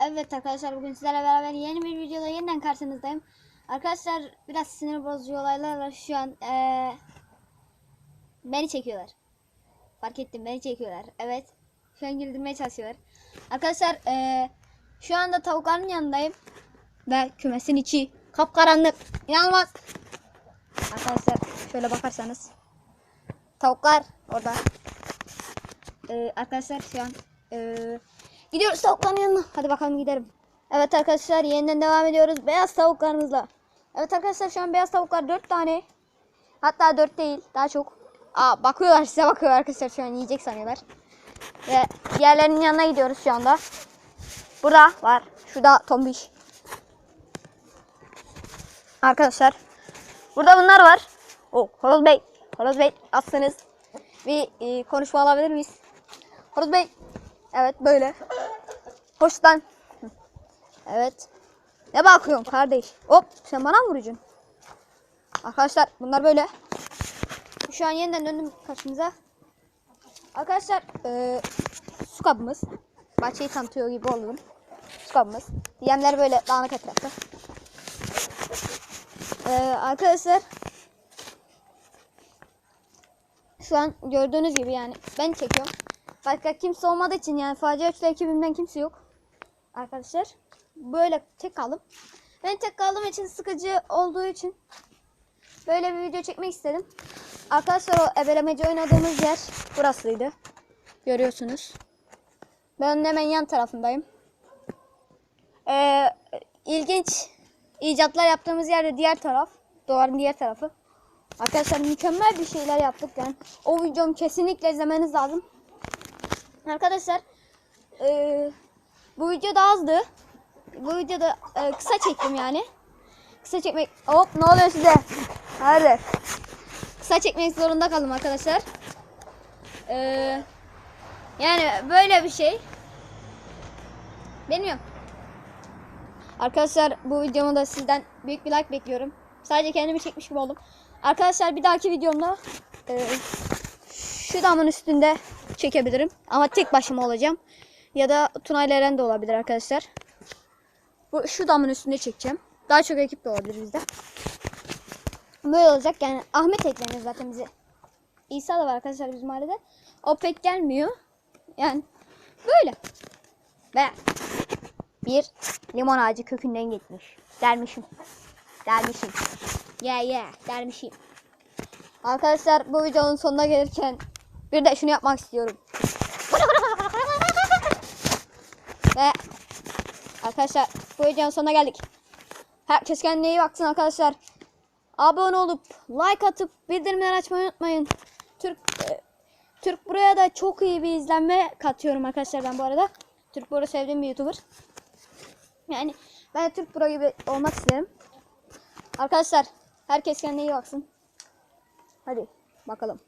Evet arkadaşlar bugün sizlerle beraber yeni bir videoda yeniden karşınızdayım. Arkadaşlar biraz sinir bozucu olaylarla şu an eee, beni çekiyorlar. Fark ettim beni çekiyorlar. Evet. Şu an güldürmeye çalışıyorlar. Arkadaşlar eee, şu anda tavukların yanındayım. Ve kümesin içi kapkaranlık. İnanılmaz. Arkadaşlar şöyle bakarsanız. Tavuklar orada. Ee, arkadaşlar şu an ee, gidiyoruz tavukların yanına. Hadi bakalım gidelim. Evet arkadaşlar yeniden devam ediyoruz beyaz tavuklarımızla. Evet arkadaşlar şu an beyaz tavuklar 4 tane. Hatta 4 değil daha çok. Aa bakıyorlar size bakıyorlar arkadaşlar şu an yiyecek sanıyorlar. Ve diğerlerinin yanına gidiyoruz şu anda. Burada var. Şurada tombiş. Arkadaşlar. Burada bunlar var. Oh, Horoz Bey. Horoz Bey aslanız. Bir e, konuşma alabilir miyiz? Horoz Bey. Evet böyle. Hoştan. Evet. Ne bakıyorsun kardeş? Hop sen bana mı vuracaksın? Arkadaşlar bunlar böyle. Şu an yeniden döndüm karşınıza. Arkadaşlar e, su kabımız. Bahçeyi tanıtıyor gibi oldum. Su kabımız. Yemler böyle dağınık etrafta. E, arkadaşlar şu an gördüğünüz gibi yani ben çekiyorum. Başka kimse olmadığı için yani facia üçlü ekibimden kimse yok. Arkadaşlar böyle tek kaldım. Ben tek kaldığım için sıkıcı olduğu için böyle bir video çekmek istedim. Arkadaşlar o ebelemeci oynadığımız yer burasıydı. Görüyorsunuz. Ben hemen yan tarafındayım. Ee, ilginç icatlar yaptığımız yerde diğer taraf. Duvarın diğer tarafı. Arkadaşlar mükemmel bir şeyler yaptık yani. O videomu kesinlikle izlemeniz lazım. Arkadaşlar eee, bu video da azdı. Bu videoda eee, kısa çektim yani. Kısa çekmek... Hop ne oluyor size? Hadi. Kısa çekmek zorunda kaldım arkadaşlar. Eee, yani böyle bir şey. Bilmiyorum. Arkadaşlar bu videomu da sizden büyük bir like bekliyorum. Sadece kendimi çekmiş gibi oldum. Arkadaşlar bir dahaki videomda e, şu damın üstünde çekebilirim. Ama tek başıma olacağım. Ya da Tunay Eren de olabilir arkadaşlar. Bu şu damın üstünde çekeceğim. Daha çok ekip de olabilir bizde. Böyle olacak yani Ahmet ekleniyor zaten bize. İsa da var arkadaşlar bizim mahallede. O pek gelmiyor. Yani böyle. Ve bir limon ağacı kökünden gitmiş. Dermişim. Dermişim. Yeah yeah dermişim. Arkadaşlar bu videonun sonuna gelirken bir de şunu yapmak istiyorum. Ve arkadaşlar bu videonun sonuna geldik. Herkes kendine iyi baksın arkadaşlar. Abone olup like atıp bildirimleri açmayı unutmayın. Türk e, Türk buraya da çok iyi bir izlenme katıyorum arkadaşlar ben bu arada. Türk Bro sevdiğim bir YouTuber. Yani ben Türk Pro gibi olmak isterim. Arkadaşlar herkes kendine iyi baksın. Hadi bakalım.